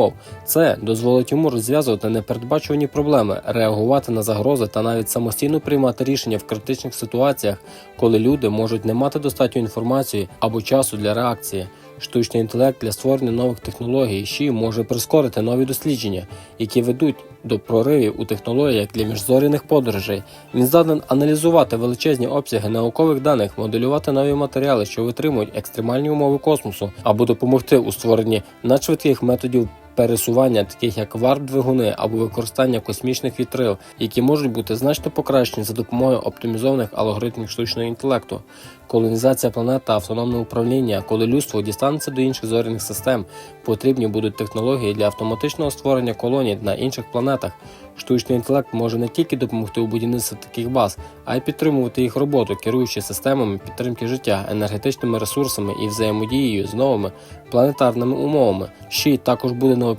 умов. Це дозволить йому розв'язувати непередбачувані проблеми, реагувати на загрози та навіть самостійно приймати рішення в критичних ситуаціях, коли люди можуть не мати достатньо інформації або часу для реакції. Штучний інтелект для створення нових технологій ще може прискорити нові дослідження, які ведуть до проривів у технологіях для міжзоряних подорожей. Він здатен аналізувати величезні обсяги наукових даних, моделювати нові матеріали, що витримують екстремальні умови космосу, або допомогти у створенні надшвидких методів. Пересування, таких як варп-двигуни або використання космічних вітрил, які можуть бути значно покращені за допомогою оптимізованих алгоритмів штучного інтелекту, колонізація планет та автономне управління, коли людство дістанеться до інших зоряних систем, потрібні будуть технології для автоматичного створення колоній на інших планетах. Штучний інтелект може не тільки допомогти у будівництві таких баз, а й підтримувати їх роботу, керуючи системами підтримки життя, енергетичними ресурсами і взаємодією з новими планетарними умовами. Ще й також буде необхідно